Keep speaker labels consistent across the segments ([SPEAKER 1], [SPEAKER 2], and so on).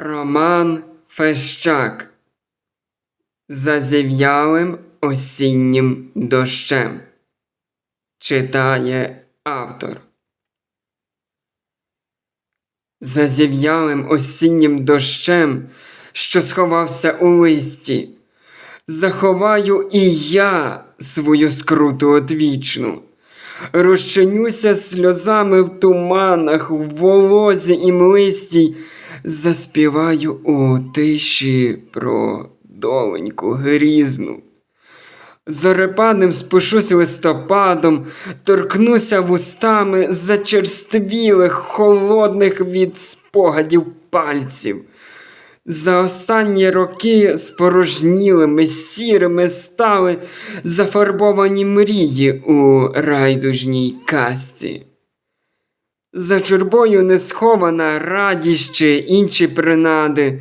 [SPEAKER 1] Роман Фещак За зів'ялим осіннім дощем читає автор. За зів'ялим осіннім дощем, що сховався у листі, заховаю і я свою скруту одвічну. Розчинюся сльозами в туманах, в волозі і млисті, заспіваю у тиші про доленьку грізну. Зорепаним спишусь листопадом, торкнуся вустами зачерствілих, холодних від спогадів пальців. За останні роки спорожнілими, сірими стали зафарбовані мрії у райдужній касті. За чурбою не схована радість чи інші принади,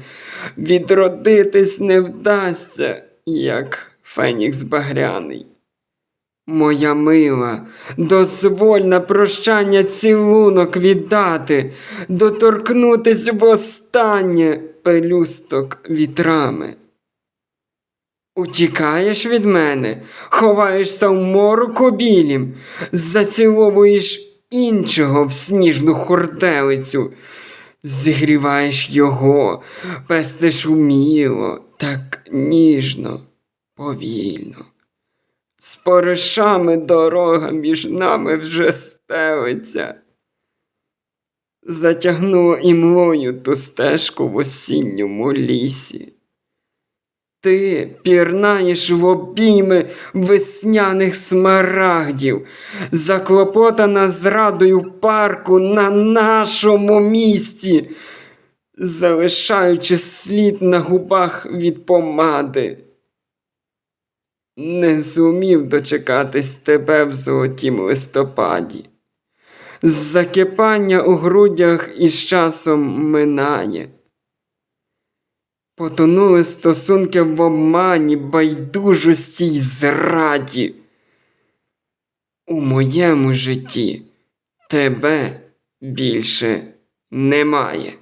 [SPEAKER 1] відродитись не вдасться, як фенікс багряний. Моя мила, дозволь на прощання цілунок віддати, доторкнутись востаннє пелюсток вітрами. Утікаєш від мене, ховаєшся в мороку білім, заціловуєш іншого в сніжну хуртелицю, зігріваєш його, пестиш уміло, так ніжно, повільно. Споришами дорога між нами вже стелиться. Затягнуло імлою ту стежку в осінньому лісі. Ти пірнаєш в обійми весняних смарагдів, заклопотана зрадою парку на нашому місці, залишаючи слід на губах від помади. Не зумів дочекатись тебе в золотім листопаді. Закипання у грудях із часом минає. Потонули стосунки в обмані, байдужості й зраді. У моєму житті тебе більше немає.